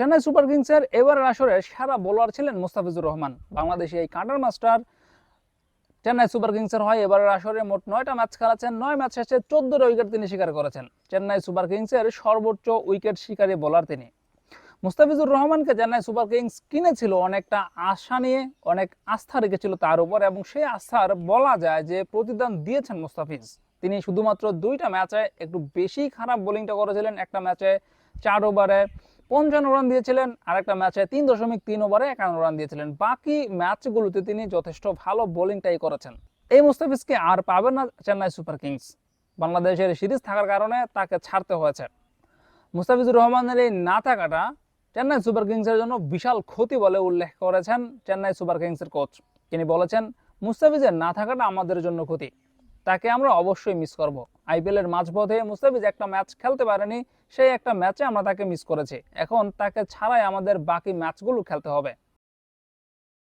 Chennai super কিংসের এবারের আসরে সেরা বোলার ছিলেন মুস্তাফিজুর রহমান। বাংলাদেশি এই কাটার মাস্টার চেন্নাই সুপার কিংসের হয় এবারের আসরে মোট নয়টা ম্যাচ খেলাচ্ছেন নয় ম্যাচ শেষে চোদ্দটা উইকেট তিনি শিকার করেছেন। চেন্নাই সুপার কিংসের সর্বোচ্চ উইকেট শিকারী বোলার তিনি। মুস্তাফিজুর রহমানকে চেন্নাই সুপার কিংস কিনেছিল, অনেকটা আশা নিয়ে, অনেক আস্থা রেখেছিল তার উপর এবং সেই আস্থার বলা যায় যে প্রতিদান দিয়েছেন মুস্তাফিজ। তিনি শুধুমাত্র দুইটা ম্যাচে একটু বেশি খারাপ বোলিংটা করেছিলেন, একটা ম্যাচে চার ওভারে পঞ্চান্ন রান দিয়েছিলেন আর একটা ম্যাচে তিন দশমিক তিন ওভারে একান্ন রান দিয়েছিলেন। বাকি ম্যাচগুলোতে তিনি যথেষ্ট ভালো বোলিংটাই করেছেন। এই মুস্তাফিজকে আর পাবেন না চেন্নাই সুপার কিংস। বাংলাদেশের সিরিজ থাকার কারণে তাকে ছাড়তে হয়েছে। মুস্তাফিজুর রহমানের এই না থাকাটা চেন্নাই সুপার কিংসের জন্য বিশাল ক্ষতি বলে উল্লেখ করেছেন চেন্নাই সুপার কিংসের কোচ তিনি বলেছেন, মুস্তাফিজের না থাকাটা আমাদের জন্য ক্ষতি। তাকে আমরা অবশ্যই মিস করব। আইপিএল এর মাঝপথে মুস্তাফিজ একটা ম্যাচ খেলতে পারেনি, সেই একটা ম্যাচে আমরা তাকে মিস করেছি। এখন তাকে ছাড়াই আমাদের বাকি ম্যাচগুলো খেলতে হবে।